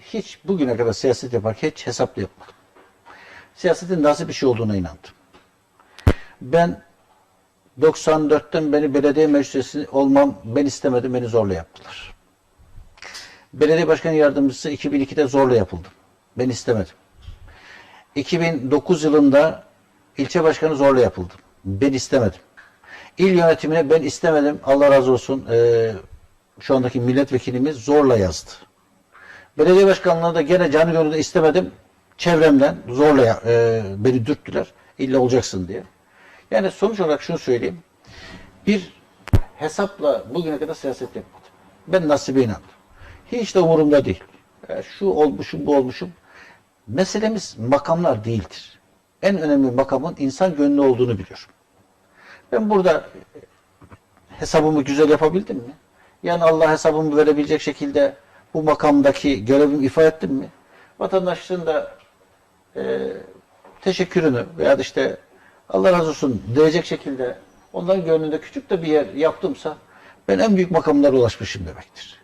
hiç bugüne kadar siyaset yaparken hiç hesaplı yapmadım. Siyasetin nasıl bir şey olduğuna inandım. Ben 94'ten beni belediye meclisi olmam ben istemedim beni zorla yaptılar. Belediye başkan yardımcısı 2002'de zorla yapıldım. Ben istemedim. 2009 yılında ilçe başkanı zorla yapıldım. Ben istemedim. İl yönetimine ben istemedim. Allah razı olsun. eee, şu andaki milletvekilimiz zorla yazdı. Belediye başkanlığına da gene canı gönülde istemedim. Çevremden zorla eee, beni dürttüler. İlla olacaksın diye. Yani sonuç olarak şunu söyleyeyim. Bir hesapla bugüne kadar siyaset yapmadım. Ben nasibe inandım. Hiç de umurumda değil. Ya şu olmuşum, bu olmuşum. Meselemiz makamlar değildir. En önemli makamın insan gönlü olduğunu biliyorum. Ben burada hesabımı güzel yapabildim mi? Yani Allah hesabımı verebilecek şekilde bu makamdaki görevimi ifade ettim mi? Vatandaşlığın da e, teşekkürünü veya işte Allah razı olsun diyecek şekilde onların gönlünde küçük de bir yer yaptımsa ben en büyük makamlara ulaşmışım demektir.